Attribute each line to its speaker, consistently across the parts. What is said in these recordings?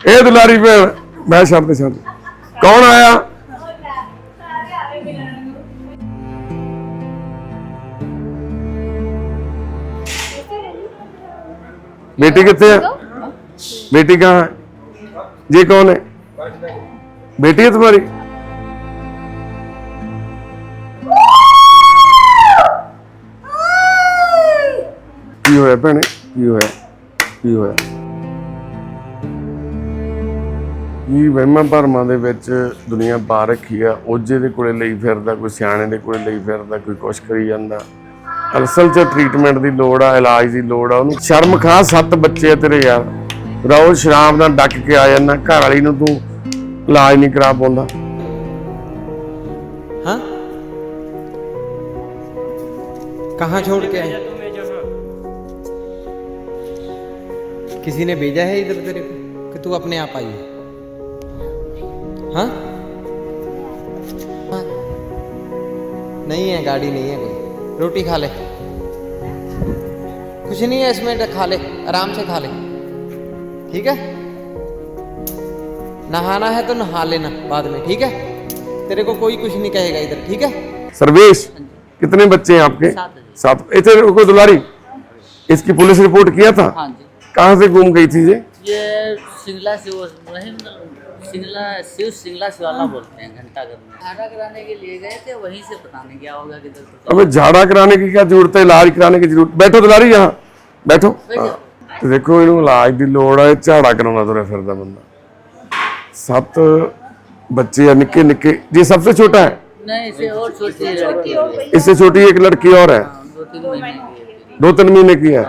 Speaker 1: ਇਹ ਦੁਲਾਰੀ ਭੈਣ ਮੈਂ ਛੱਡ ਦੇ ਛੱਡ ਦੇ। ਕੌਣ ਆਇਆ बेटी कितने है बेटी कहाँ है ये कौन है बेटी है तुम्हारी ਕੀ ਹੋਇਆ ਭੈਣੇ ਕੀ ਹੋਇਆ ਕੀ ਹੋਇਆ ਇਹ ਵਹਿਮਾਂ ਭਰਮਾਂ ਦੇ ਵਿੱਚ ਦੁਨੀਆ ਪਾ ਰੱਖੀ ਆ ਉਹਜੇ ਦੇ ਕੋਲੇ ਲਈ ਫਿਰਦਾ ਕੋਈ ਸਿਆਣੇ ਦੇ ਕੋਲੇ ਲਈ ਫਿਰਦਾ ਕੋਈ ਕੁਛ ਕਰੀ ਜਾਂਦਾ ਅਸਲ 'ਚ ਟ੍ਰੀਟਮੈਂਟ ਦੀ ਲੋੜ ਆ ਇਲਾਜ ਦੀ ਲੋੜ ਆ ਉਹਨੂੰ ਸ਼ਰਮ ਖਾ ਸੱਤ ਬੱਚੇ ਆ ਤੇਰੇ ਯਾਰ ਰੋਜ਼ ਸ਼ਰਾਬ ਨਾਲ ਡੱਕ ਕੇ ਆ ਜਾਂਦਾ ਘਰ ਵਾਲੀ ਨੂੰ ਤੂੰ ਇਲਾਜ ਨਹੀਂ ਕਰਾ ਪਾਉਂਦਾ
Speaker 2: हाँ कहाँ छोड़ के आए किसी ने भेजा है इधर तेरे को कि तू अपने आप आई है हाँ? नहीं है गाड़ी नहीं है कोई। रोटी खा ले। कुछ नहीं है इसमें खा ले आराम से खा ले। ठीक है? नहाना है तो नहा लेना बाद में ठीक है? तेरे को कोई कुछ नहीं कहेगा इधर ठीक है?
Speaker 1: सर्वेश कितने बच्चे हैं आपके? सात इतने रुको दुलारी। इसकी पुलिस रिपोर्ट किया था?
Speaker 3: हाँ जी।
Speaker 1: कहाँ से गुम गई थी ये?
Speaker 3: ये सिंगला से वो सिंगला शिव सिंगला शिवाला बोलते हैं घंटा घर में झाड़ा कराने के लिए गए थे वहीं से पता नहीं क्या होगा किधर पता
Speaker 1: अबे झाड़ा कराने की क्या जरूरत है इलाज कराने की जरूरत बैठो दुलारी यहाँ बैठो हाँ। ਤੇ ਦੇਖੋ ਇਹਨੂੰ ਇਲਾਜ ਦੀ ਲੋੜ ਹੈ ਝਾੜਾ ਕਰਾਉਣਾ ਤੁਰਿਆ ਫਿਰਦਾ ਬੰਦਾ ਸੱਤ ਬੱਚੇ ਆ ਨਿੱਕੇ ਨਿੱਕੇ ਜੀ ਸਭ ਤੋਂ ਛੋਟਾ ਹੈ
Speaker 3: नहीं इसे और छोटी लड़की है
Speaker 1: इससे छोटी एक लड़की और है
Speaker 3: दो तीन महीने की है
Speaker 1: दो तीन महीने की है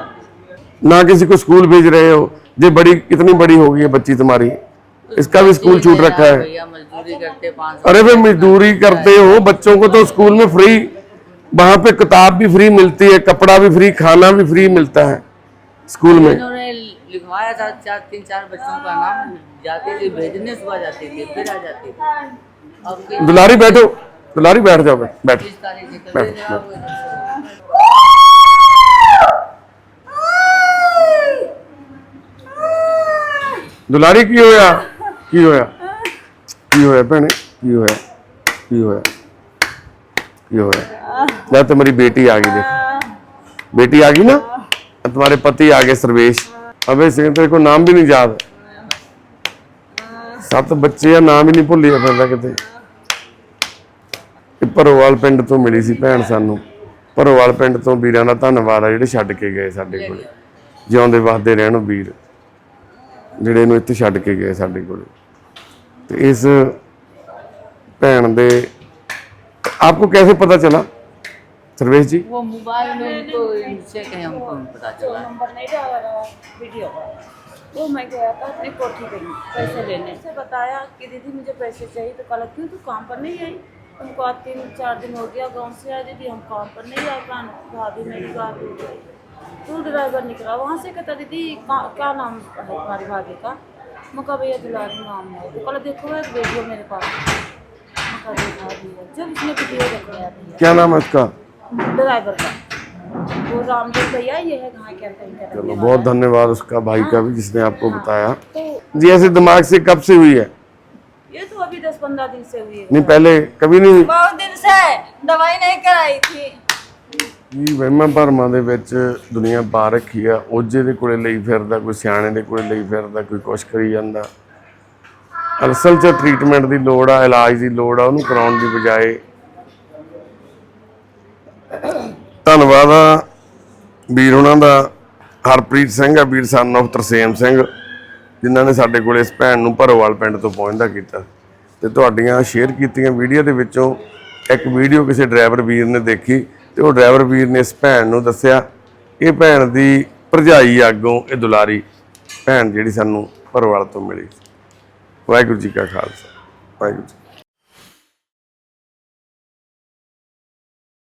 Speaker 1: ना किसी को स्कूल भेज रहे हो ये बड़ी कितनी बड़ी हो गई है बच्ची तुम्हारी इसका भी स्कूल छूट रखा है।
Speaker 3: मजदूरी करते
Speaker 1: अरे भाई मजदूरी करते हो बच्चों को तो स्कूल में फ्री वहाँ पे किताब भी फ्री मिलती है कपड़ा भी फ्री खाना भी फ्री मिलता है स्कूल में।
Speaker 3: लिखवाया था चार तीन चार बच्चों का नाम जाती थी भेजने सुबह जाती थी फिर आ जाती थी।
Speaker 1: दुलारी बैठो दुलारी बैठ जाओ बैठ बैठ।
Speaker 3: तारीख निकल रही। है वो इधर से।
Speaker 1: ਦੁਲਾਰੀ ਕੀ ਹੋਇਆ ਕੀ ਹੋਇਆ ਕੀ ਹੋਇਆ ਭੈਣੇ ਕੀ ਹੋਇਆ ਕੀ ਹੋਇਆ ਕੀ ਹੋਇਆ ਲੈ तुम्हारी बेटी आ गई देख बेटी आ गई ना तुम्हारे पति आ गए सर्वेश अबे सिंह तेरे को नाम भी नहीं याद ਸੱਤ ਬੱਚੇ ਆ ਨਾਮ ਹੀ ਨਹੀਂ ਭੁੱਲਿਆ ਫਿਰਦਾ ਕਿਤੇ ਇਹ ਭਰੋਵਾਲ ਪਿੰਡ ਤੋਂ ਮਿਲੀ ਸੀ ਭੈਣ ਸਾਨੂੰ ਭਰੋਵਾਲ ਪਿੰਡ ਤੋਂ ਵੀਰਾਂ ਦਾ ਧੰਨਵਾਦ ਆ ਜਿਹੜੇ ਛੱਡ ਕੇ ਗਏ ਸਾਡੇ ਕੋਲ ਜਿਉਂਦੇ ਵਸਦੇ ਰਹਿਣ ਵੀਰ ਜਿਹੜੇ ਨੂੰ ਇੱਥੇ ਛੱਡ ਕੇ ਗਏ ਸਾਡੇ ਕੋਲ ਤੇ ਇਸ ਭੈਣ ਦੇ आपको कैसे पता चला सर्वेश जी
Speaker 3: वो मोबाइल में उनको इनसे कहीं हमको पता चला
Speaker 4: नंबर नहीं डाला रहा वीडियो का वो मैं गया था अपनी कोठी गई पैसे लेने से बताया कि दीदी मुझे पैसे चाहिए तो कहा क्यों तू काम पर नहीं आई तुमको आज तीन चार दिन हो गया गांव से आए दीदी हम काम पर नहीं आ पाए भाभी मेरी बात हो गई तू ड्राइवर निकला वहाँ से कहता दीदी का- क्या नाम है तुम्हारी भाभी का मैं कहा भैया दुलारी नाम है तो कहा देखो एक वीडियो मेरे पास। मैं कहा देखा भैया जब उसने वीडियो भैया
Speaker 1: क्या नाम है उसका?
Speaker 4: ड्राइवर का। वो रामदेव भैया ये है कहाँ क्या
Speaker 1: चलो बहुत धन्यवाद उसका भाई का भी जिसने आपको बताया।
Speaker 4: तो
Speaker 1: जी ऐसे दिमाग से कब से हुई है?
Speaker 4: ये तो अभी दस पंद्रह दिन से हुई है।
Speaker 1: नहीं पहले कभी नहीं
Speaker 4: बहुत दिन से दवाई नहीं कराई थी।
Speaker 1: ਇਹ ਵਹਿਮਾਂ ਭਰਮਾਂ ਦੇ ਵਿੱਚ ਦੁਨੀਆ ਪਾ ਰੱਖੀ ਆ। ਓਜੇ ਦੇ ਕੋਲੇ ਲਈ ਫਿਰਦਾ, ਕੋਈ ਸਿਆਣੇ ਦੇ ਕੋਲੇ ਲਈ ਫਿਰਦਾ, ਕੋਈ ਕੁਛ ਕਰੀ ਜਾਂਦਾ। ਅਸਲ 'ਚ ਟ੍ਰੀਟਮੈਂਟ ਦੀ ਲੋੜ ਆ, ਇਲਾਜ ਦੀ ਲੋੜ ਆ, ਉਹਨੂੰ ਕਰਾਉਣ ਦੀ ਬਜਾਏ। ਧੰਨਵਾਦ ਆ ਵੀਰ ਉਹਨਾਂ ਦਾ, ਹਰਪ੍ਰੀਤ ਸਿੰਘ ਆ, ਵੀਰ ਸਨ of ਤਰਸੇਮ ਸਿੰਘ, ਜਿਨ੍ਹਾਂ ਨੇ ਸਾਡੇ ਕੋਲ ਇਸ ਭੈਣ ਨੂੰ ਭਰੋਵਾਲ ਪਿੰਡ ਤੋਂ ਪਹੁੰਚਦਾ ਕੀਤਾ। ਤੇ ਤੁਹਾਡੀਆਂ ਸ਼ੇਅਰ ਕੀਤੀਆਂ ਵੀਡੀਓ ਦੇ ਵਿੱਚੋਂ ਇੱਕ ਵੀਡੀਓ ਕਿਸੇ ਡਰਾਈਵਰ ਵੀਰ ਨੇ ਦੇਖੀ। ਤੇ ਉਹ ਡਰਾਈਵਰ ਵੀਰ ਨੇ ਇਸ ਭੈਣ ਨੂੰ ਦੱਸਿਆ ਇਹ ਭੈਣ ਦੀ ਭਰਜਾਈ ਆਗੋਂ ਇਹ ਦੁਲਾਰੀ ਭੈਣ ਜਿਹੜੀ ਸਾਨੂੰ ਭਰਵਾਲ ਤੋਂ ਮਿਲੀ ਵਾਹਿਗੁਰੂ ਜੀ ਕਾ ਖਾਲਸਾ, ਵਾਹਿਗੁਰੂ ਜੀ